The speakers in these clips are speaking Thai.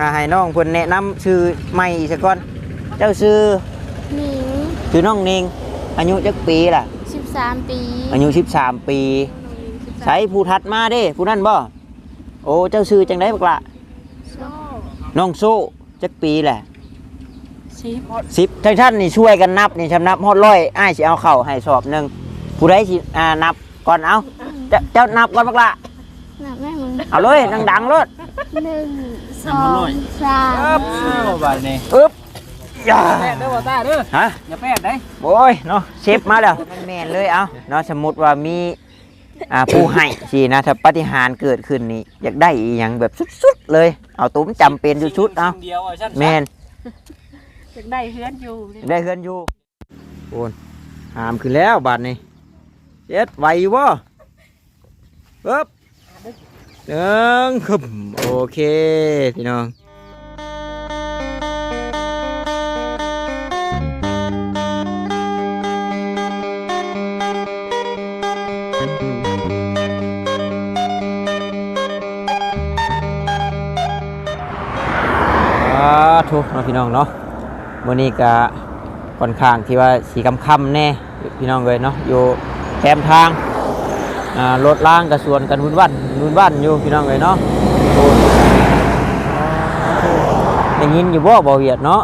อ่าให้น้องเพิ่นแนะนำชื่อใหม่อีกสักก่อน เจ้าชื่อหนิงชื่อน้องนิงอายุจักปีล่ะ 13 ปีอายุ 13 ปี ใช้ผู้ทัดมาเด้ผู้นั้นบ่โอ้เจ้าชื่อจังไดบักละโซ่น้องโซ่จักปีแหละชิปสิบท่านท่านนี่ช่วยกันนับนี่ชำนับฮอดร้อยอ้ายสิเอาเข่าให้สอบหนึ่งผู้ใดสิอ่านับก่อนเอาเจ้าเจ้านับก่อนบักละน่ะแม่มึง เอาเลยดังๆเลยหนึ่งสองสามอ้าวบาดนี้อึ๊บย่าแป้งเด้อบ่ตาเด้อฮะอย่าแป้งได้โอ้ยเนาะเชฟมาแล้วแม่นเลยเอาเนาะสมมติว่ามีอ่าผู้ให้สินะถ้าปาฏิหารย์เกิดขึ้นนี่อยากได้อีหยังแบบสุดๆเลย เอาตุ้มจำเป็นสุดๆเอาเดียวเอาชั้นแม่นจะได้เพื่อนอยู่ได้เฮือนอยู่โอนหามขึ้นแล้วบาดนี้เจ็ดไหวอยู่บ่ปึ๊บ หนึ่งคึมโอเค พี่น้องอ่าทุกเนาะพี่น้องเนาะมื่อนี้ก็ค่อนข้างที่ว่าสีคำคำๆแน่ พี่น้องเลยเนาะอยู่แคมทาง รถล่างกับส่วนกันวุ่นวันวุ่นวันอยู่พี่น้องเลยเนาะโอ้ได้ยินอยู่บ่บ่เวียดเนาะ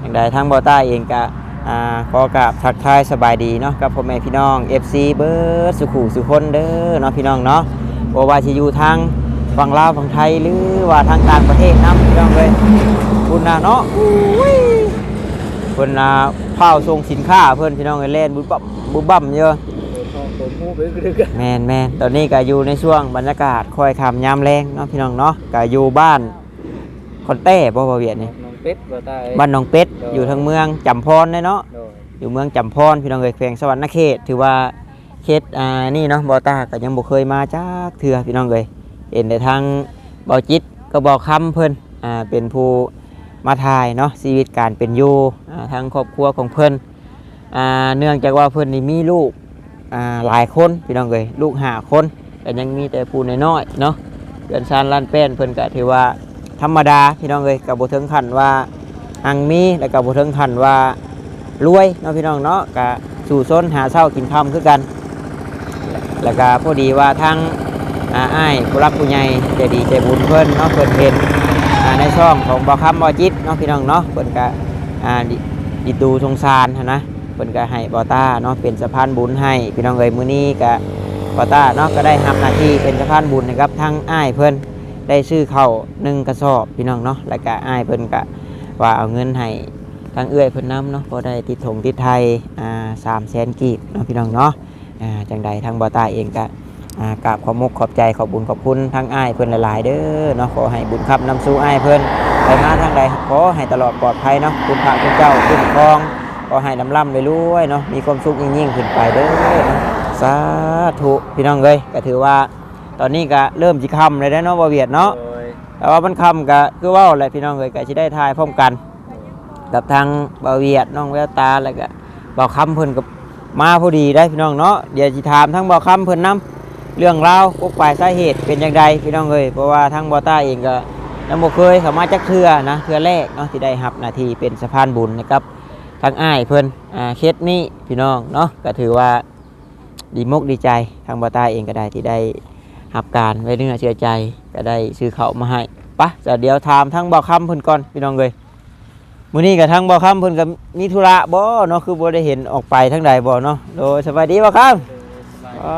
อย่างใดทางบ่อใต้เองก็อ่าขอกราบทักทายสบายดีเนาะกับพ่อแม่พี่น้อง FC เบิร์ดสุขุสุคนเด้อเนาะพี่น้องเนาะบ่ว่าสิอยู่ทางฝั่งลาวฝั่งไทยหรือว่าทางต่างประเทศนํพี่น้องเลยคุณนะเนาะเพิ่นน่ะเผาส่งสินค้าเพิ่นพี่น้องเอ้ยเล่นบุบบับบุบบั่มเยอะ ผมมูไปคือกันแมนแมนตอนนี้ก็อยู่ในช่วงบรรยากาศค่อยคำยามแรงเนาะพี่น้องเนาะก็อยู่บ้านคอนเต้บ่บ่เวียดนี่น้องเป็ดบ่ตาบ้านหนองเป็ดอยู่ทางเมืองจำพรเนาะโดยอยู่เมืองจำพรพี่น้องเอ้ยแขวงสวรรณเขต ถือว่าเขตอ่านี่เนาะบ่ตาก็ยังบ่เคยมาจักเทื่อพี่น้องเอยเห็นแต่ทางบ่จิตก็บ่คำเพิ่นอ่าเป็นผู้มาถ่ายเนาะชีวิตการเป็นอยู่อ่าทางครอบครัวของเพิ่นอ่าเนื่องจากว่าเพิ่นนี่มีลูก หลายคนพี่น้องเอ้ยลูกหาคนแต่ยังมีแต่ผู้น้อยๆเนาะเดือนชานล้านแป้นเพิ่นก็ถือว่าธรรมดาพี่น้องเอ้ยกับบ่ถึงขันว่าอังมีแล้วก็บ่ถึงขันว่ารวยเนาะพี่น้องเนาะก็สู่ซนหาเช้ากินค่ำคือกัน แล้วก็พอดีว่าทางอาอ้ายผู้รักผู้ใหญ่ใจดีใจบุญเพิ่นเนาะเพิ่นเห็นในช่องของบ่คำบ่จิตเนาะพี่น้องเนาะเพิ่นก็อ่าดิดิดูสงสารนนะ พิ่นก็ให้บอต้าเนาะเป็นสะพานบุญให้พี่น้องเอ้ยมื้อนี้ก็บอต้าเนาะก็ได้รับหน้าที่เป็นสะพานบุญนะครับทั้งอ้ายเพิ่นได้ซื้อเข้าหนึ่งกระสอบพี่น้องเนาะแล้วก็อ้ายเพิ่นก็ว่าเอาเงินให้ทางเอื้อยเพิ่นนํเนาะพอได้ติดถงติดไทยอ่าสามแสนกีบเนาะพี่น้องเนาะอ่าจังใดทางบอต้าเองก็กราบขอมกขอบใจขอบบุญขอบคุณทั้งอ้ายเพิ่อนหลาย ๆ เด้อเนาะขอให้บุญครับนำสู่อ้ายเพิ่อนไปมาทางใดขอให้ตลอดปลอดภัยเนาะคุณพระคุณเจ้าคุ้มครอง ก็ให้ลำล่ำไปรวยเนาะมีความสุขยิ่งๆขึ้นไปเด้อสาธุพี่น้องเอ้ยก็ถือว่าตอนนี้ก็เริ่มจิคำเลยได้เนาะบเวียดเนาะแต่ว่ามันคำก็คือว่าอะไรพี่น้องเอ้ยก็สิได้ทายพร้อมกัน กับทางบเวียดน้องแววตาแล้วก็บ่คำเพิ่นก็มาพอดีได้พี่น้องเนาะเดี๋ยวสิถามทั้งบ่คำเพิ่นนํเรื่องราวกปลายสาเหตุเป็นอย่างไรพี่น้องเอ้ยเพราะว่าทางบ่ตาเองก็ยังบ่เคยเข้ามาจักเทือนะเทือแรกเนาะที่ได้รับนาทีเป็นสะพานบุญนะครับ ทางอ้ายเพิ่นอ่าเคสนี้พี่น้องเนาะก็ถือว่าดีมกดีใจทางบาตาเองก็ได้ที่ได้รับการไว้เนื้อเชื่อใจก็ได้ซื้อเขาวมาให้ปะจะเดี๋ยวถามทั้งบ่าวคำเพิ่นก่อนพี่น้องเลยมื้อนี้กับทั้งบ่าวคำเพิ่นก็มีธุระบ่เนาะคือบ่ได้เห็นออกไปทั้งใดบ่เนาะโดยสวัสดีบ่าวคำอ๋อ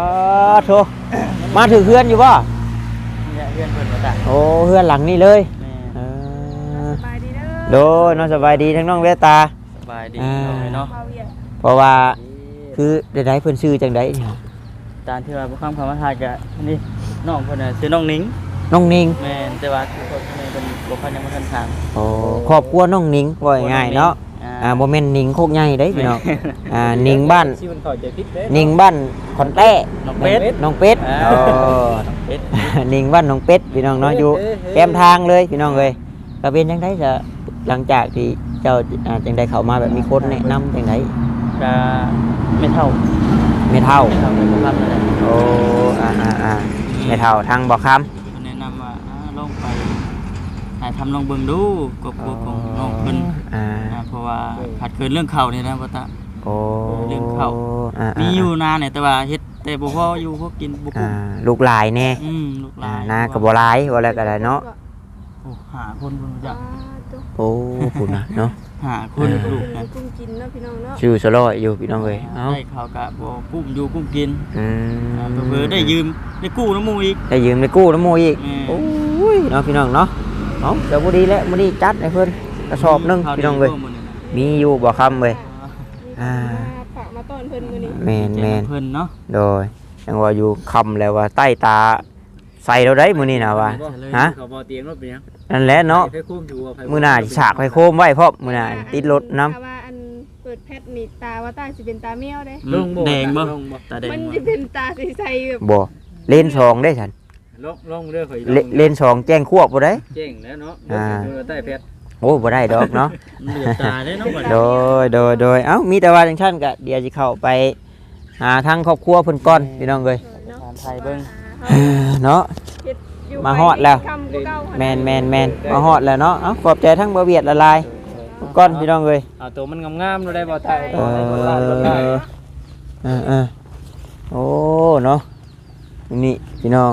โถมาถึงเฮือนอยู่บ่เนี่ยเพื่อนเพิ่นบ่ตาโอ้เฮือนหลังนี้เลยแม่เออโดยเนาะสบายดีทั้งน้องเวตาส บายดีอ่าเอาไว้เนาะเพราะว่าคือได้ได้เพิ่นชื่อจังไดเนี่ยตามที่ว่าบ่คำคำว่าทายก็นี่น้องเพิ่นน่ะชื่อน้องนิ้งน้องนิงแม่นแต่ว่าคือคนนี้เป็นบ่คันยังบ่ทันถามโอ้ครอบครัวน้องนิงว่าง่ายๆเนาะอ่าบ่แม่นนิงโคกใหญ่เด้พี่น้องอ่านิงบ้านชื่อมันเข้าใจผิดเด้นิงบ้านขอนแต้น้องเป็ด น้องเป็ดอ่า โอ้น้องเป็ดนิงบ้านน้องเป็ดพี่น้องเนาะอยู่แกมทางเลยพี่น้องเอ้ยก็เป็นจังไดจะหลังจากที่ เจ้าอ่าจังไดเข้ามาแบบมีคนแนะนำจังไดก็ไม่เท่าไม่เท่า ไม่เท่าเลยบ่ครับนั่นแหละโอ้อ่าอ่าอ่าไม่เท่าทางบ่คำเพิ่นแนะนำว่าอ่าลองไปหาทำลองเบิ่งดูกบกบของน้องเพิ่นอ่าอ่าเพราะว่าขาดเกินเรื่องข้าวนี่นะบ่ตา โอ้เรื่องเข้า อ่ามีอยู่นาเนี่ยแต่ว่าเฮ็ดแต่บ่พออยู่พอกินบ่อ่าคุ้มลูกหลายแน่อืมลูกหอ่าลานนาก็บ่หลายว่าแล้วก็ได้เนาะ โอ้หาคนเพิ่นรู้จักโอ้คุณนะเนาะ หาคนลูกนะกุ้งกินเนาะพี่น้องเนาะชื่อสลอยอยู่พี่น้องเอ้ยเอ้าได้ข้าวกะบ่กุ้มอยู่กุ้มกินอือ่ามเพิ่นได้ยืมได้กู้น้ำหมูอีก ได้ยืมได้กู้น้ำหมูอีกแม่โอ้ยเนาะพี่น้องเนาะเอ้าเดี๋ยวบ่ดีแล้วบ่ดีจัดให้เพิ่นกระสอบหนึงพี่น้องเอ้ยข้าวดีบ่มื้อนี้นะมีอยู่บ่คำเว้ยอ่าฝากมาต้อนเพิ่นมื้อนี้แม่นแม่นเพิ่นเนาะโดยยังว่าอยู่คำแล้วว่าใต้ตา ใส่เราได้มื้อนี้นะว่าฮะเขาบ่เตียงรถเป็นหยังนั่นแหละเนาะไปคุ้มอยู่กับไผมื้อหน้าสิฉากไปโคมไว้พร้อมมื้อหน้าติดรถน้ำถ้าว่าอันเปิดแพทย์นี่ตาว่าตาสิเป็นตาแมวเด้ ลงแดงบ่ตาแดงมันบ่จะเป็นตาใสๆแบบบ่เลนสองได้ฉันลงลงเด้อข่อยเลเลนสองแจ้งควบบ่ได้ เจ๋งแล้วเนาะอ่าใต้เพชรโอ้บ่ได้ดอกเนาะ เหลือตาได้เนาะบัดโดยโดยโดยเอ้ามีแต่ว่าจังซั่นก็เดี๋ยวสิเข้าไปหาทางครอบครัวเพิ่นก่อนพี่น้องเอ้ยเนาะทานไทยเบิ่ง เนาะเฮ็ดยู่มาฮอดแล้วคำกว่าเก่าแมนแมนแมนมาฮอดแล้วเนาะเอ้าขอบใจทั้งบ่เวียดละลายก่อนพี่น้องเอ้ยเอาตัวมันงามๆเราได้บ่ตายเออเออเออโอ้เนาะนี่พี่น้อง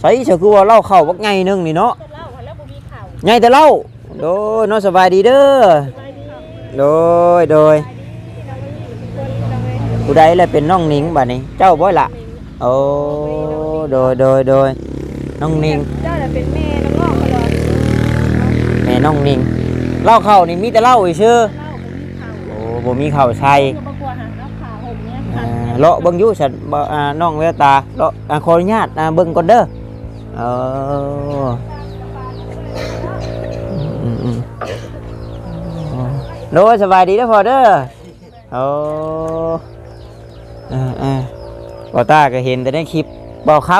ใส่เฉคือว่าเล่าเข้าบักไงนึงนี่เนาะเล่าแล้วบ่มีข่าวไงแต่เล่าโดยเนาะสบายดีเด้อโดยโดยผู้ใดแหละเป็นน้องหนิงบัดนี้เจ้าบ่ล่ะโอ้ โดยโดยโดยน้องหนิงเจ้าน่ะเป็นแม่น้องๆตลอดแม่น้องหนิงเล่าเข้านี่มีแต่เล่าอีชื่อเล่าบ่มีข่าวโอ้บ่มีข้าวใส่ คือบ่กลัวหาแล้วข่าวห่มเนี่ยอ่าเลาะเบิ่งอยู่ฉันบ่อ่าน้องแววตาเลาะอ่าขออนุญาตอ่าเบิ่งก่อนเด้อเอออืมอืมอ๋อโน้สบายดีเด้อพ่อเด้อโอ้อ่าอ่าบ่ตาก็เห็นแต่ในคลิป บ่ค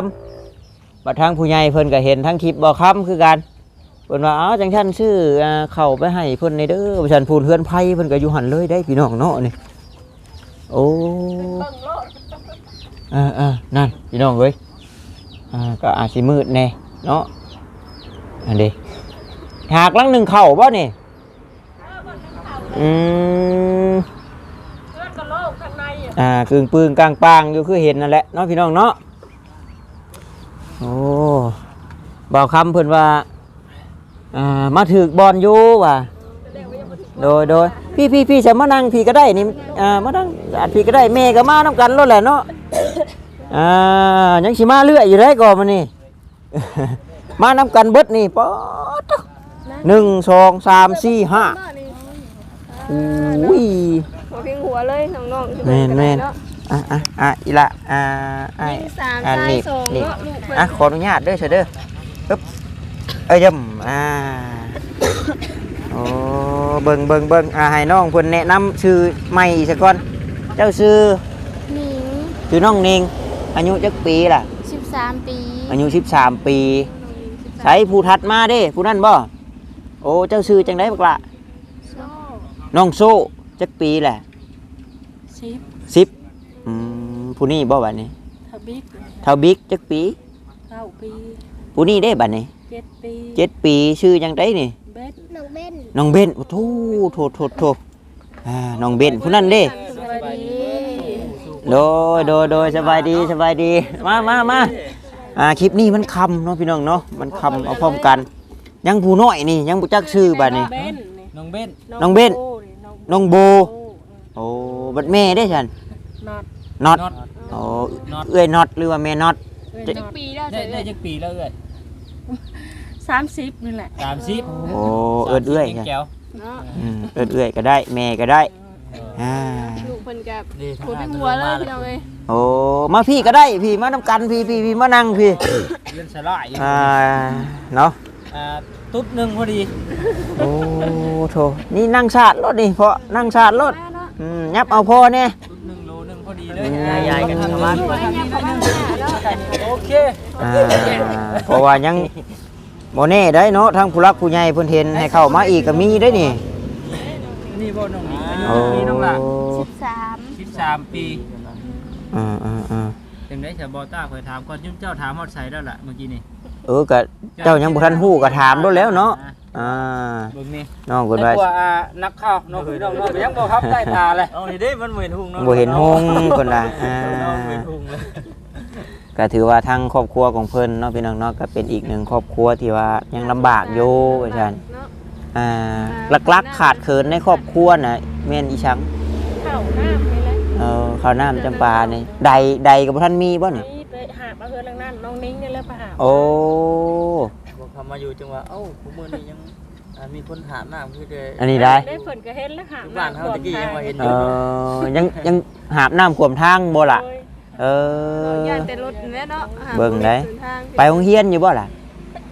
ำบัดทางผู้ใหญ่เพิ่นก็เห็นทั้งคลิปบ่คำคือกันเพิ่นว่าอ้าวจังซั่นชื่ออ่าเข้าไปให้เพิ่นในเด้อว่าซั่นพูนเฮือนไผเพิ่นก็อยู่หั่นเลยได้พี่น้องเนาะนี่โอ้อ่าอ่านั่นพี่น้องเว้ยอ่าก็อาจสิมืดแน่เนาะอันเดีหากลังหนึ่งเข่าบ่นี่อืมเพื่อนก็โลกข้างในอะอ่ากึ่งปืนกลางปางอยู่คือเห็นนั่นแหละเนาะพี่น้องเนาะโอ้ บอกคำเพิ่นว่าอ่ามาถึกบอลอยู่ว่ะโดยโดยพี่พี่พี่จะมานั่งพี่ก็ได้นี่อ่ามานั่งอาจพี่ก็ได้แม่ก็มาน้ำกันรถแหละเนาะอ่ายังสิมาเรื่อยอยู่ได้ก่อนมันนี่มาน้ำกันเบิดนี่ป๊อดหนึ่งสองสามสี่ห้าอุ้ยหัวเพียงหัวเลยน้องๆแม่นแม่นอะอะอะอีละอ่าไอ้ยิงสามอ่าซ้ายนี่สองนี่เนาะลูกเพิ่นอะขออนุญาตเด้อเฉยเด้อ ปึ๊บเอ้ยยำอ่าโอ้เบิ่งเบิ่งเบิ่งอ่าให้น้องเพิ่นแนะนำชื่อใหม่ซะก่อน เจ้าชื่อหนิงชื่อน้องเนงอายุจักปีล่ะ 13 ปีอายุ 13 ปีใช้ผู้ทัดมาเด้ผู้นั้นบ่โอ้เจ้าชื่อจังไดบักละโซ่น้องโซ่จักปีแหละชิป10อืมผู้นี้บ่บัดนี้ทบิกเท่าบิ๊กจักปี9ปี ผู้นี้ได้บัดนี้7ปีเจ็ดปีชื่อจังไดนี่เบ็ดน้องเบ็นน้องเบนโอ้โถโถโถโถอ่าน้องเบนผู้นั้นเด้สวัสดีโดยโดยโดยสบายดีสบายดีมามามาอ่าคลิปนี้มันคำเนาะพี่น้องเนาะมันคำเอาพร้อมกัน ยังผู้น้อยนี่ยังบ่จักชื่อบัดนี้ เบ็นน้องเบน น้องเบ้นโน้องโบโอ้บัดแม่ได้ฉันน็อตน็อตโอ้เอื้อยน็อตหรือว่าแม่น็อตจักปีแล้วได้ได้จักปีแล้วเอ้ย 30นี่แหละ30โอ้เอื้อยเอื้อยแก้ค่ะวเนาะอืมเอื้อยเอื้อยก็ได้ แม่ก็ได้อ่าลูกเพิ่นกับนี่หัวเพียงหัวเลยพี่น้องเอ้ยโอ้มาพี่ก็ได้พี่มานํกันพี่พี่พี่มานั่งพี่เล่นสลายอยู่อ่าเนาะอ่าตุ๊ดหนึงพอดีโอ้โถนี่นั่งชาดรถนี่เพราะนั่งชาดรถมาเนาะอืมยับเอาพอเนี่ยตุ๊ดหนึงโลหนึงพอดีเลยยายๆกันทางบ้านอยู่ให้ยับเข้ามาเนาะโอเค อ่าเพราะว่ายัง โมเน่ได้เนาะทางผู้รักผู้ใหญ่เพิ่นเห็นให้เข้ามาอีกก็มีได้นี่นี่บ่น้องนี่อายุโอ้นี่น้องล่ะ13 13 ปีอ่าอ่าอ่าเต็มได้จะบอต้าเคยถามก่อนยุ่งเจ้าถามฮอดใส่แล้วล่ะเมื่อกี้นี่เออก็เจ้ายังบ่ทันฮู้ก็ถามโดนแล้วเนาะอ่าเบิ่งนี่น้องเพิ่นแต่ว่ากว่าอ่านักข่าวน้องพี่น้องน้องก็ยังบ่ครับได้ตาเลยเอานี่เด้มันบ่เห็นหุ่งเนาะบ่เห็นหงเพิ่นว่าอ่า น้องบ่เห็นหุ่งเลย ก็ถือว่าทางครอบครัวของเพิ่นเนาะพี่น้องเนาะก็เป็นอีกหนึ่งครอบครัวที่ว่ายังลำบากอยู่ว่าซั่นเนาะอ่าหลักๆขาดเขินในครอบครัวน่ะแม่นอีชังข้าวน้ำนี่แหละเออข้าวน้ำจำปานี่ใดใดก็บ่ทันมีบ่นี่นี่ไปหามาเฮือนหลังนั้นน้องนิ้งนี่แหละไปหาโอ้บอกคำมาอยู่จังว่าเอ้าผู้มื้อนี้ยังอ่ามีคนหาน้ำคือเด้อันนี้ได้ได้ฝนก็เห็นแล้วหาทุกบ้านเฮาตะกี้ยังว่าเห็นอเอยู่อยังยังหาบน้ำขวมทางบ่ล่ะโอ้ย เออ ย่านแต่รถนี่เนาะหาเบิ่งได้เดินทางไปโรงเรียนอยู่บ่ล่ะ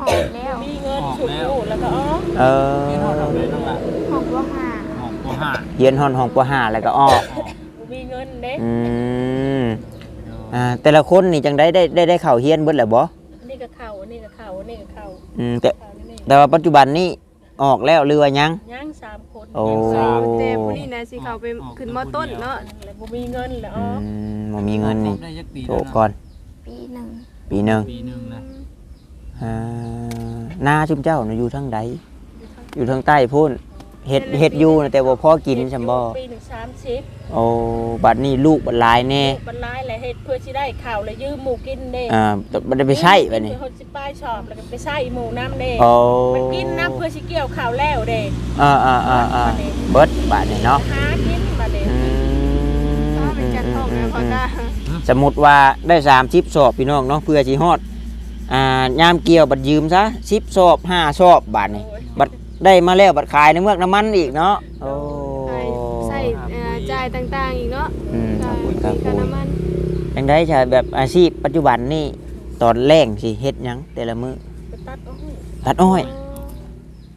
หอมแล้วมีเงินฉุกอยู่แล้วก็อ๋อเอเห็นเฮาอทำได้น้องล่ะหอมว่าหาหอมบ่ห้าเรียนฮอนห้องปห้าแล้วก็ออก บ่มีเงินเด้อืมอ่าแต่ละคนนี่จังได้ได้ได้ได้เข้าเรียนเบิดแล้วบ่นี่ก็เข้าอันนี่ก็เข้าอันนี่ก็เข้าอืมแต่เข้าอันนี่แต่ว่าปัจจุบันนี้ออกแล้วหรือว่ายัง ย่างสามคน โอ้แต่ผู้นี้นะสิเขาไปขึ้นมอต้นเนาะแล้วบ่มีเงินแล้วอือ๋อมบ่มีเงินนี่ได้จักปีโตแล้วนะก่อน ปีหนึ่งปีหนึงปีหนึงนะอ่าหน้าชุมเจ้าน่ะอยู่ทางใดอยู่ทางใต้พุ่น เฮ็ดเฮ็ดอยู่นะแต่บ่พอกินซำบ่ปีหนึ่งสามสิบโอ้บัดนี้ลูกบัดหลายแน่บรรลายแหละเฮ็ดเพื่อสิได้ข้าวแล้วยืมหมูกินเด้อ่าแต่บ่ได้ไปใช้บัดนี้เพิ่นสิป้ายชอบแล้วก็ไปใช้หมูน้ำเด้โอ้มันกินน้ำเพื่อสิเกี่ยวข้าวแล้วเด้อ่าอ่าอ่าอ่าเบิดบาดนี้เนาะหากินบัดนี้อืมถ้าเป็นจันทองแล้วพอตาสมมุติว่าได้30สอบพี่น้องเนาะเพื่อสิฮอดอ่ายามเกี่ยวบัดยืมซะ10สอบ5สอบบาดนี้บัด ได้มาแล้วบัดขายในเมืองน้ำมันอีกเนาะโอ้ใส่ใส่เอ่อจ่ายต่างๆอีกเนาะอืมคจ่ารับยคุณครับค่าคุณน้ำมันยังได้ใช่แบบอาชีพปัจจุบันนี่ตอนแรงสิเฮ็ดหยังแต่ละมื้อไปตัดอ้อยตัดอ้อย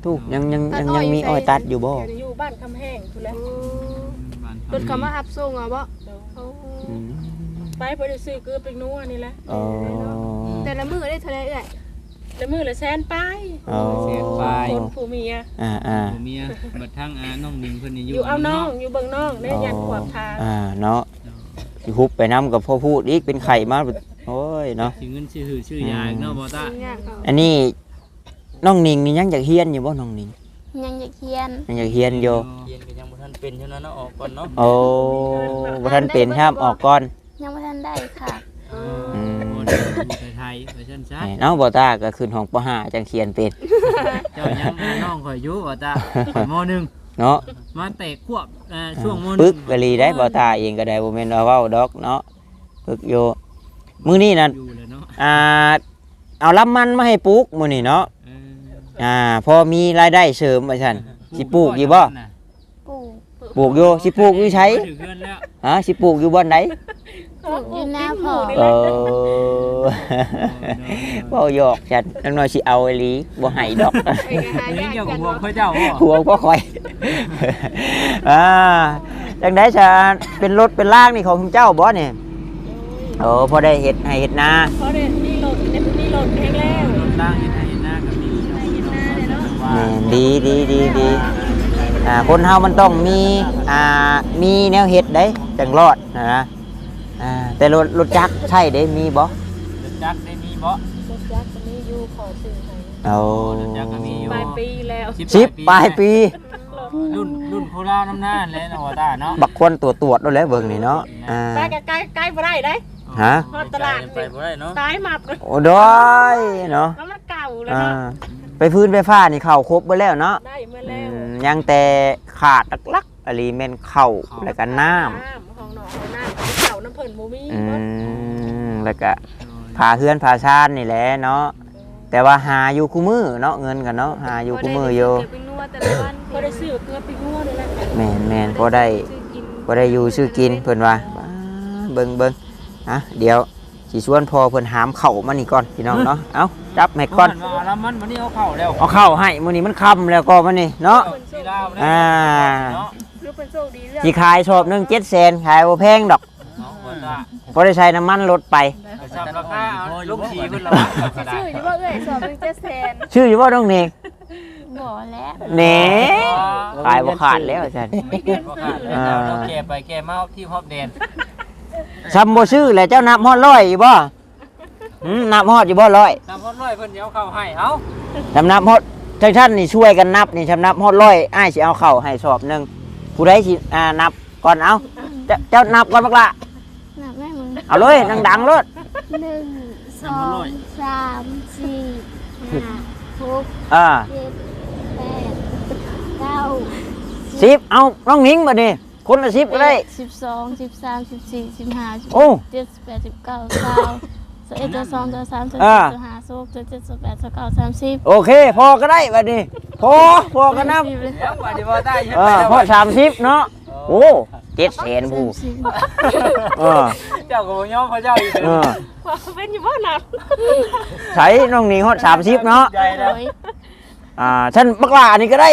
ถูกยังยังยังยังมีอ้อยตัดอยู่บ่อยู่บ้านคำแห้งทุแลโอ้รถเขามาหับส่งอะบ่โอ้อืมไปเพื่อซื้อเกลือไปนัวนี่แหละ อ๋อ แต่ละมื้อได้เท่าไหร่เอ่ย แล้วมือละแสนไปอ๋อคนผู้เมียอ่าอ่าผัวเมียบัดทางอ่าน้องนิงเพิ่นนี่ออยู่ยู่เอาน้องอยู่เบิ่งน้องได้ยันขวบทางอ่าเนาะสิฮุบไปน้ำกับพ่อพูดอีกเป็นไข่มาโอ้ยเนาะ สิเงินชื่อหือชื่อยายเนาะบ่ตายากเขาอันนี้น้องนิงนี่ยังอยากเฮียนอยู่บ่น้องนิงยังอยากเฮียนยังอยากเฮียนอยู่เรียนก็ยังบ่ทันเป็นเท่านั้นเนาะออกก่อนเนาะโอ้บ่ทันเป็นห้ามออกก่อนยังไม่ทันได้ค่ะอืม บ่ได้อยู่ไท ยๆไปซั่นซะแหม่เนาะบ่ตาก็ขึ้นห้องปห้าจังเขียนเป็นเจ้ายังอ่าน้องข่อยอยู่บ่ตาข่อยมหนึ่งเนาะมาเตะควบอ่าช่วงมหนึ่งปึกกะลีได้บ่ตาเองก็ได้บ่แม่นว่าเว้าดอกเนาะปึกอยู่มื้อนี้นั่นอยู่เลยเนาะอ่าเอาลำมันมาให้ปลูกมื้อนี้เนาะเอออ่าพอมีรายได้เสริมว่าซั่นสิปลูกอยู่บ่ปลูกปลูกอยู่สิปลูกอยู่ไสถึงเพื่อนแล้วฮะสิปลูกอยู่บ่อนไหนป ลูกอยู่หน้าพอเออเว้าหยอกจันจังน้อยสิเอาอีหลีบ่ให้ดอกไปก็หานี่ยากเกี่ยวกักับนพวกเนาะเขาเจ้าบ่ห่วงพ่อคอยอ่าจังได้จะเป็นรถเป็นล่างนี่ของเจ้าบ่เนี่ยโอ้พอได้เห็ดให้เห็ดนาเพราะเดี๋ยวนี้โหลดในพื้นที่โหลดแห้งแล้วรถล่างเห็นให้เห็นหน้ากับมีว่าแม่นดีดีดีดีอ่าคนเฮามันต้องมีอ่ามีแนวเห็ดได้จังรอดนะนะ อ่าแต่รถรถจักรใช่ได้มีบ่รถจักรได้มีบ่รถยักษ์จะมีอยู่ขอซื้อให้เอารถจักรก็มีอยู่ปลายปีแล้วสิบปลายปี รุ่นรุ่นโคราชน้ำหน้าเลยนะว่าตาเนาะบักคนตัวตรวจแล้วแหล้วเบิ่งนี่เนาะอ่าไปใกล้ใกล้ใกล้บ่ได้ได้ฮะฮอดตลาดไปบ่ได้เนาะตายมาเลยโอ้ด้อยเนาะแล้วมันเก่าแล้วอ่าเนาะไปพื้นไฟฟ้านี่เข้าครบเบิดแล้วเนาะได้มาอืแล้วมยังแต่ขาดลักๆอะไรแม่นเข้าวแล้วก็น้ของหนองของน้ำ เก่าน้ำเพิ่นบ่มีำอืเบิดมแล้วก็พาเพื่อนพาชาตินี่แหละเนาะแต่ว่าหาอยู่คู่มือเนาะเงินกันเนาะหาอยู่คู่มืออยู่เก็บเป็นนัวแต่ละวันบ่ได้ซื้อเกลือไปงัวเลยแหละแม่นแม่นพอได้ซื้อกินพอได้อยู่ชื่อกินเพิ่นว่าว้าเบิ่งเบิ่งอะเดี๋ยวสิชวนพอเพิ่นหามเข่ามานี่ก่อนพี่น้องเนาะเอ้าจับให้ก่อนว่าแล้วมันวันนี้เอาเข้าแล้วเอาเข้าให้มื้อนี้มันค่ำแล้วก็มานี่เนาะ สีลาวนะอ่า เนาะคือเป็นโชคดีเรื่องสิขายชอบหนึง700,000ขายบ่แพงดอก เนาะว่าตาพอได้ใช้น้ำมันลดไปจับราคาเอาลูกสีเพิ่นละสิชื่ออยู่ว่าเอ้ยสอบเป็นเจ็ดแสนชื่ออยู่ว่าน้องเนกบ่แล้วเนขายบ่ขาดแล้วฉันบ่ขาดแล้วเราแก่ไปแก่มาที่ฮอบแดนซ้ำบ่ชื่อแหละเจ้านับฮอดร้อยอยู่บ่หืมนับฮอดอยู่บ่ร้อยน้ำพอดร้อยเพิ่นสิเอาเข้าให้เอ้าชำนับฮอดท่านท่านนี่ช่วยกันนับนี่ชำนับฮอดร้อยอ้ายสิเอาเข้าให้สอบหนึงผู้ใดสิอ่านับก่อนเอาเจ้าเจ้านับก่อนบักละนับแม่มึง เอาเลยดังๆเลยหนึ่งสองสามสี่ห้าหกอ่าเจ็ดแปดเก้าสิบเอาน้องหนิงมาดิคนละสิบก็ได้สิบสองสิบสามสิบสี่สิบห้าสิบโอ้เจ็ดสิบแปดสิบเก้าสามสิบเอ็ดสิบสองสิบสามสิบอ่าสี่สิบห้าสิบหกสิบเจ็ดสิบแปดสิบเก้าสามสิบโอเค พอก็ได้บัดนี้พอพอกันนับเดี๋ยวว่าสิบ่ได้ใช่เอไหมอพอสามสิบเนาะ โอ้เจ็ดแสนผู้สามสิบเออเจ้าก็บ่ยอมเขาเจ้าอีกเออว่าเป็นอยู่บ่หนักใช้น้องหนิงฮอดสามสิบเนาะใจแล้วโอ้ยอ่าฉันบักลาอันนี้ก็ได้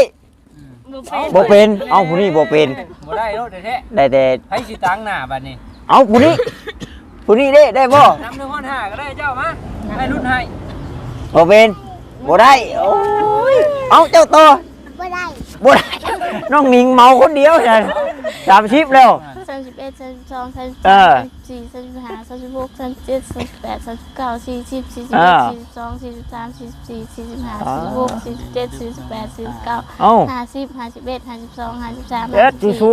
บ่เป็นบ่เป็นเอาผู้นี้บ่เป็นบ่ได้โลดแท้ได้แต่ๆให้สิตังหน้าบัดนี้เอาผู้นี้ผู้นี้ได้ได้บ่น้ำหนึ่งคนห้าก็ได้เจ้ามาให้รุ่นให้บ่เป็นบ่ได้โอ้ยเอาเจ้าตัวไม่ได้ บ่ได้ น้องหนิงเมาคนเดียวฉันสามสิบแล้ว สามสิบเอ็ดสามสิบสองสามสิบเอสาอมสี่สามสิบห้าสามสิบหกสามสิบเจ็ดสามสิบแปดสามสิบเก้าสี่สิบสี่สิบเอเอ็ดอสี่สิบสองสี่สิบสามสี่สิบสี่สี่สิบห้าอ๋อสี่สิบหกสี่สิบเจ็ดสี่สิบแปดสี่สิบเก้าเอาห้าสิบห้าสิบเอ็ดห้าสิบสองห้าสิบสามเอ็ดจูซู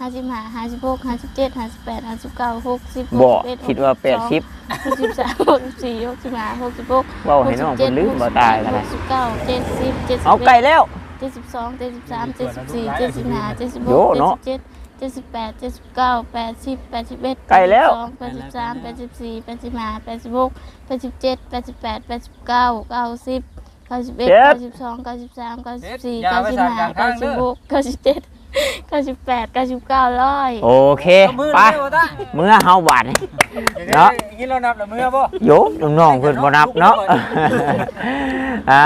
ห้าสิบห้าห้าสิบหกห้าสิบเจ็ดห้าสิบแปดห้าสิบเก้าหกสิบบ่หกสิบเอ็ดคิดว่าแปดสิบ หกสิบสามหกสิบสี่หกสิบห้าหกสิบหกเว้าให้น้องเพิ่นลืมบ่ตายกันหนะกสิบเก้าเจ็ดสิบเจ็ดสิบเอาเอ็ดไก่แล้ว เจ็ดสิบสองเจ็ดสิบสามเจ็ดสิบสี่เจ็ดสิบห้าเจ็ดสิบหโยกเนาะเจ็ดสิบเจ็ดเจ็ดสิบแปดเจ็ดสิบเก้าแปดสิบแปดสิบเอ็ดใกล้แล้วแปดสิบสองแปดสิบสามแปดสิบสี่แปดสิบห้าแปดสิบหกแปดสิบเจ็ดแปดสิบแปดแปดสิบเก้าเก้าสิบเก้าสิบเอ็ดเก้าสิบสองเก้าสิบสามเก้าสิบสี่เก้าสิบห้าเก้าสิบหกเก้าสิบเจ็ด เก้าสิบแปดเก้าสิบเก้าร้อยโอเคเอามือไปเด้อบ่ตาเมื่อเฮาบาดนี่ เนาะ กินเรานับแล้วมือบ่โยน้องๆเพิ่นบ่นับเนาะอ่า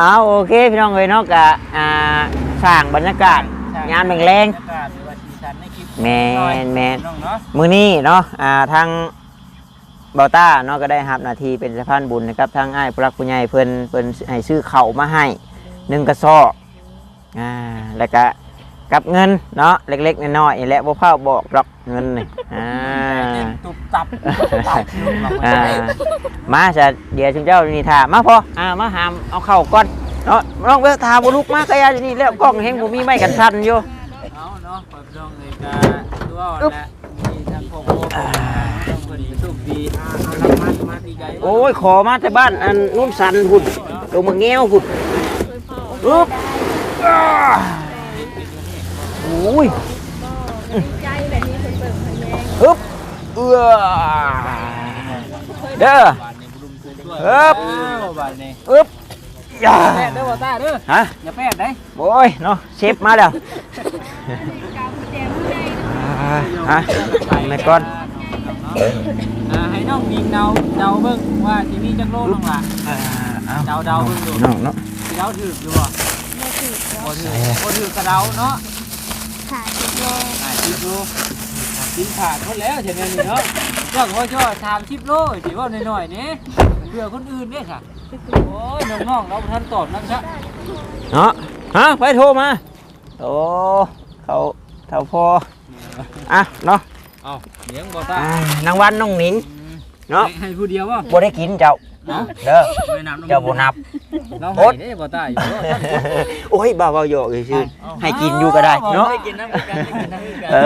เอาโอเคพี่น้องเอ้ยเนาะกะอ่าสร้างบรรยากาศยามแรงบรรยากาศหรือว่าสีสันในคลิปแม่นแม่นน้องเนาะๆมื้อนี้เนาะอ่าทางเบาต้าเนาะก็ได้รับหน้าที่เป็นสะพานบุญนะครับทางอ้ายผู้รักผู้ใหญ่เพิ่นเพิ่นให้ซื้อข้าวมาให้หนึ่งกระสอบอ่าแล้วก็ กับเงินเนาะเล็กๆน้อยๆนี่แหละบ่พาบอกดอกเงินนี่อ่าเต้นตุบตับตุบตับลุงเราอ่ามาจะเดี๋ยวชุมเจ้านี่ถามมาพออ่ามาหามเอาเข่าก่อนเนาะน้องเวลถามบ่ลุกมากระยาอยู่นี่แล้วกล้องเห็นผมมีไม้กันสั่นอยู่เอาเนาะปล่อยน้องเลยกาตัวอ่อนนะมีทางโคโค่ต้องพอดีสุขดีอ่าเอาละมันมาดีใจโอ้ยขอมาแต่บ้านอันนุ่นสันหุ่นลงมาแง้วหุ่นลุกอ้า โอ้ยใจแบบนี้เพิ่นเปิดเผยแยงฮึบเอื้อเด้อบานนี้บุรุมช่วยด้วยเอิบอ้าวบานนี้อึบย่าแป้ดเด้อบ่ตาเด้อฮะอย่าแป้ดได้โอ้ยเนาะเชฟมาแล้วกาวแดงผู้ใดอ่าฮะไม่ก่อนอ่าให้น้องยิงเดาเดาเบิ่งว่าสิมีจักโลน้องล่ะอ่าเอาเดาเดาเบิ่งดูน้องเนาะสิเดาถูกอยู่บ่บ่ถูกบ่ถูกกระเดาเนาะ หาสิบโลอ่าคิดดูกินขาดหมดแล้วเช่นนั้นนี่เนาะเจ้าก็ว่าช่อ30โลสิว่าน้อยๆนี่เพื่อคนอื่นเด้ค่ะโอ้ยน้องๆเราบ่ทันตอบนั่นซะเนาะฮะไปโทรมาโอ้เขาเท่าพออะเนาะเอ้าเลี้ยงบ่ตาอ่านางวันน้องหนิงเนาะให้ผู้เดียวบ่บ่ได้กินเจ้าเนาะเด้อไม่นับเจ้าบ่นับน้องโอ๊ให้ยเด้บ่ตาอยู่บ่โอ้ยบ่าวเบาโยกซื่อๆ ให้กินอยู่ก็ได้เนาะให้กินน้ำกันให้กินน้ำกันเอ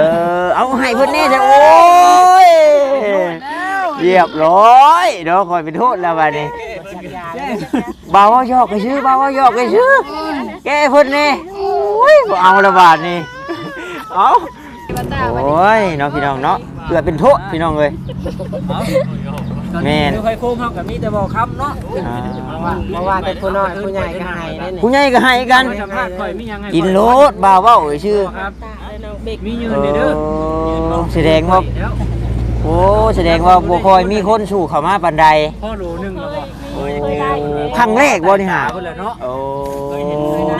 อเอาให้เพิ่นแน่จ้ะโอ้ยเรียบร้อยเนาะคอยเป็นโทษแล้วบัดนี้บ่าวเบาโยกไปซื้อบ่าวเบาโยกไปซื้อแกเพิ่นแน่โอ้ยบ่เอาละบาดนี้เอาว่าตาวันนี้โอ้ยเนาะพี่น้องเนาะเกือบเป็นโทษพี่น้องเลย แม่นเดี๋ยวค่อยโค้งเฮากับมีแต่บอกคำเนาะอ่า เพราะว่าเป็นผู้น้อยผู้ใหญ่ก็ให้นั่นนี่ผู้ใหญ่ก็ให้กัน สัมภาษณ์ข่อยมีหยังให้กินโลดบ่าวเว้าชื่อ ครับตาเลยน้องเบกมียืนเด้อเด้อโอ้แสดงว่าแล้วโอ้แสดงว่าบ่ค่อยมีคนสู่เข้ามาปานใดพ่อโหลหนึงแล้วบ่โอ้ครั้งแรกบ่นี่หาเพิ่นแหละเนาะโอ้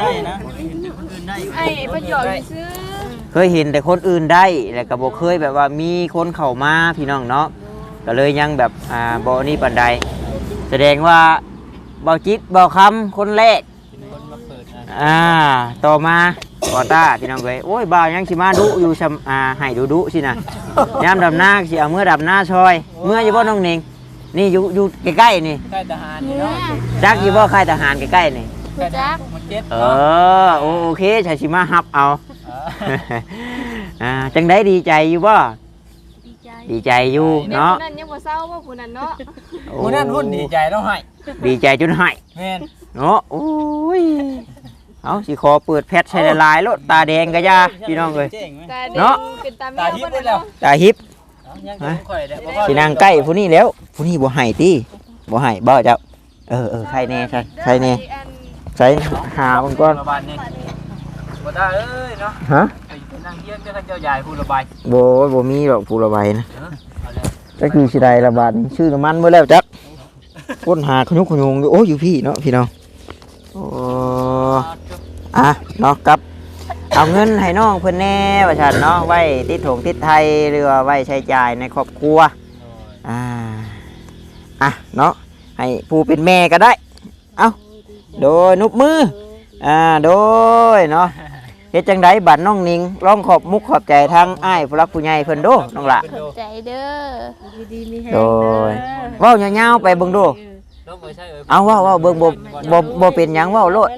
ได้นะเห็นแต่คนอื่นได้อยู่ไอ้ประโยชน์ซื้อเคยเห็นแต่คนอื่นได้แล้วก็บ่เคยแบบว่ามีคนเข้ามาพี่น้องเนาะ ก็เลยยังแบบอ่าบ่นี่ปานใดแสดงว่าเบาจิตเบาคำคนแรกคนมาเปิดอะอ่าต่อมาบอต้าพี่น้องเว้ยโอ้ยบ่าวยังสิมาดุอยู่ชำอ่าให้ดุดุสินะยามดำหน้าสิเอาเมื่อดำหน้าชอย เมื่ออยู่บ่น้องเน่งนี่อยู่อยู่ใกล้ๆนี่ใกล้ทหารนี่เนื้อเนาะจักอยู่บ่ค่ายทหารใกล้ๆนี่ ผู้จักมันเจ็ดเอเนาะอโอโอเคชาชิมาฮับเอาเอออ่าจังได้ดีใจอยู่บ่ ดีใจดีใจอยู่เด็กเนาะคนนั้นยังบ่เศร้าว่าผู้นั้นเนาะผู้นั้นหุ่นดีใจต้องให้ดีใจจนหายแม่นเนาะโอ้ยเอาสิขอเปิดแพทใช้ละลายรถตาแดงก็ยาพี่น้องเอ้ยเจ๋งไหม ตาแดเนาะงเป็นตาตาเมีทิยพย์บ่ไปแล้วเนาะ ตาหิบเอายังจะข่อยเด้อบ่พอสินั่งใกล้ผู้นี้แล้วผู้นี้บ่ให้ติบ่ให้บ่เจ้าเออเออใครแน่ใช่ใครแน่อันใส่หาเบิ่งก่อนระบายนี่บ่ได้เอ้ยเนาะฮะไอ้ นั่งเฮียนเจ้าท่านเจ้าใหญ่ผู้ระบายบ่บ่มีดอกผู้ระบายนะเออเอาเลยก็คือสิได้ระบาดชื่อน้ำมันเมื่อแล้วจักค้นหาขยุกขยงอยู่โอ้อยู่พี่เนาะพี่น้องโอ้อะเนาะครับเอาเงินให้น้องเพิ่นแน่ว่าฉันเนาะไว้ติดถงติดไทยหรือว่าไว้ใช้จ่ายในครอบครัวอ่าอะเนาะให้ผู้เป็นแม่ก็ได้ เอาโดยนุบมืออ่าโดยเนาะ เฮ็ดจังไดบัดน้องนิงร้องขอบมุกขอบใจทางอ้ายผู้รักผู้ใหญ่เพิ่นโดน้องละขอบใจเด้อดีๆมีแฮงโดยเว้ายาวๆไปเบิ่งดูต้องบ่ใช่เอ้ยเอาเว้าเว้าเบิ่งบ่บ่บ่เป็นหยังเว้าโลด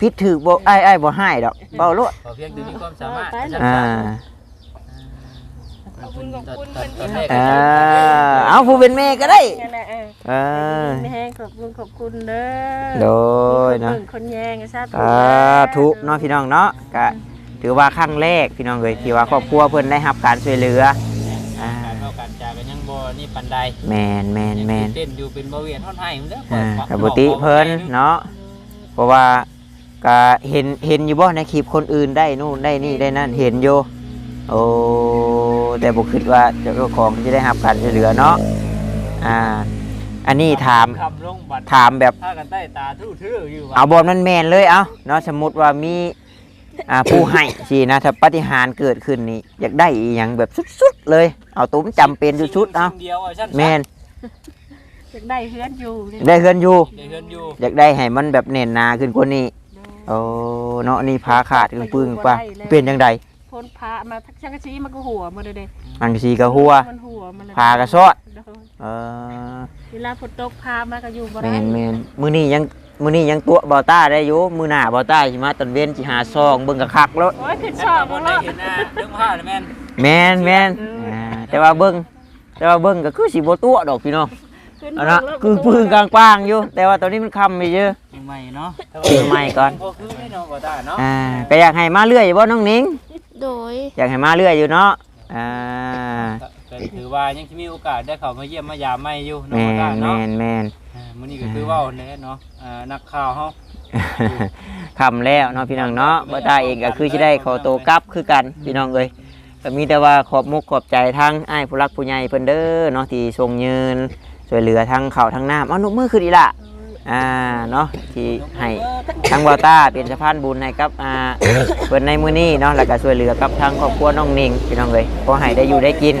ผิดถูกบ่อ้ายอ้ายบ่ให้ดอกเว้าโลดขอเพียงแต่มีความสามารถอ่าขอบ คุณขอบคุณเพิ่นตอที่นแรให้กอ่าเอาผู้เป็นแม่ก็ได้นั่นแหละเออเออมีแฮงขอบคุณขอบคุณเด้โดอยเนาะเบิ่งคนแยงซะสาธุเนาะพี่น้องเนาะก็ถือว่าครั้งแรกพี่น้องเอ้ยที่ว่าครอบครัวเพิ่นได้รับการช่วยเหลืออ่าการเข้ากันจากันยังบ่นี่ปานใดแม่นแม่นแม่นเต้นอยู่เป็นบ่เวียนท่อนให้มันเด้ออ่ากับปกติเพิ่นเนาะเพราะว่าก็เห็นเห็นอยู่บ่ในคลิปคนอื่นได้นู่นได้นี่ได้นั่นเห็นอยู่โอ้ แต่บ่คิดว่าเจ้าของจะได้รับการช่วยเหลือเนาะอ่า อันนี้ถามคำลงบัตรถามแบบถ้ากันใต้ตาทู่ทื่ออยู่ว่ะเอาบอลมันแมนเลยเอาเนาะสมมติว่ามีอ่าผู้ให้สินะถ้าปาฏิหารย์เกิดขึ้นนี่อยากได้อหย่างแบบสุดๆเลย เอาตุ้มจำเป็นสุดๆเอาสิ่งเดียวอะฉันแมนอยากได้เฮือนอยู่นี่ได้เฮือนอยู่ได้เฮือนอยู่อยากได้ให้มันแบบเน่นหนาขึ้นกว่านี้โอ้เนาะนี่พาขาดขึ้นปึ้งปะเป็นยังไง พ้นพามาทักชักกะชีมันก็หัวมาเลยเด้อันสีกระหัว มันหัวมันเลยพากระซอดเออเวลาฝนตกพามาก็อยู่บ่แมได้นแมนมือนี้ยังมือนี้ยังตัวบอต้าได้อยู่มือหน้าบอต้าสิมาตอนเว้นสิหาซองเบิ่งกะคักแล้วโอ้ยขึ้นฉัชนอบก็บ่บ่ได้เนาะเห็นหน้าเรื่องผ้าเลยแม่นแมนแมนอ่าแต่ว่าเบิ้งแต่ว่าเบิ้งก็คือสีโบตัวดอกพี่น้องขึ้นเอานะคือปืนกลางปางอยู่ แต่ว่าตอนนี้มันคำไปเยอะ ใหม่เนาะปีใหม่ก่อนบ่คือไม่เนาะบ่ได้เนาะอ่าก็อยากให้มาเรื่อยอยู่บ่น้องหนิง โดยอยากให้มาเรื่อยอยู่เนาะอ่าก็ถือว่ายังสิมีโอกาสได้เข้ามาเยี่ยมมายามใหม่อยู่แมเนาะบ่ได้นแมเนาะนแมนอ่ามื้อนี้ก็คือเว้าแน่เนาะอ่านักข่าวเฮา คำแล้วเนาะพี่น้องเนาะบ่ตาเองก็คือสิได้ขอตัวกลับคือกันพี่น้องเอ้ยก็มีแต่ว่าขอบมุกขอบใจทั้งอ้ายผู้รักผู้ใหญ่เพิ่นเด้อเนาะที่ทรงยืนช่วยเหลือทั้งข้าวทั้งน้ำเอานุมือขึ้นอีละ อ่าเนาะที่ให้ทางวาต้าเป็นสะพานบุญให้กับอ่าเพิ่นในมื้อนี้เนาะแล้วก็ช่วยเหลือกับทางครอบครัวน้องนิงพี่น้องเอ้ยขอให้ได้อยู่ได้กิน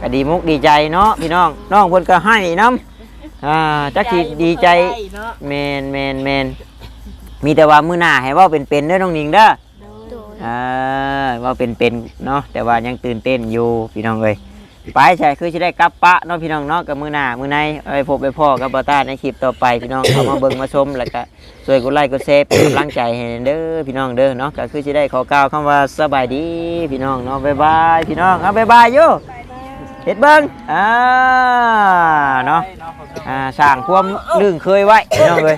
ก็ดีมุกดีใจเนาะพี่น้องน้องเพิ่นก็ให้น้ำอ่าจักสิดีใจเนาะแมนแมนแมนมีแต่ว่ามื้อหน้าให้เว้าเป็นๆเด้อน้องนิงเด้อโดยอ่าเว่าเป็นๆเนาะแต่ว่ายังตื่นเต้นอยู่พี่น้องเอ้ย ไปใช่คือสิได้กลับปะเนาะพี่น้องเนาะกับมือหน้ามือในเอ้ยพบไปพ่อกับบาต้าในคลิปต่อไปพี่น้องเข้ามาเบิ่งมาชมแล้วก็ช่วยกดไลค์กดแชร์เป็นกำลังใจให้เด้อพี่น้องเด้อเนาะก็คือจะได้ขอกล่าวคำว่าสบายดีพี่น้องเนาะบ๊ายบายพี่น้องเอาบ๊ายบายอยู่เฮ็ดเบิ่งอ่าเนาะอ่าสร้างความลื่นเคยไว้พี่น้องเอ้ย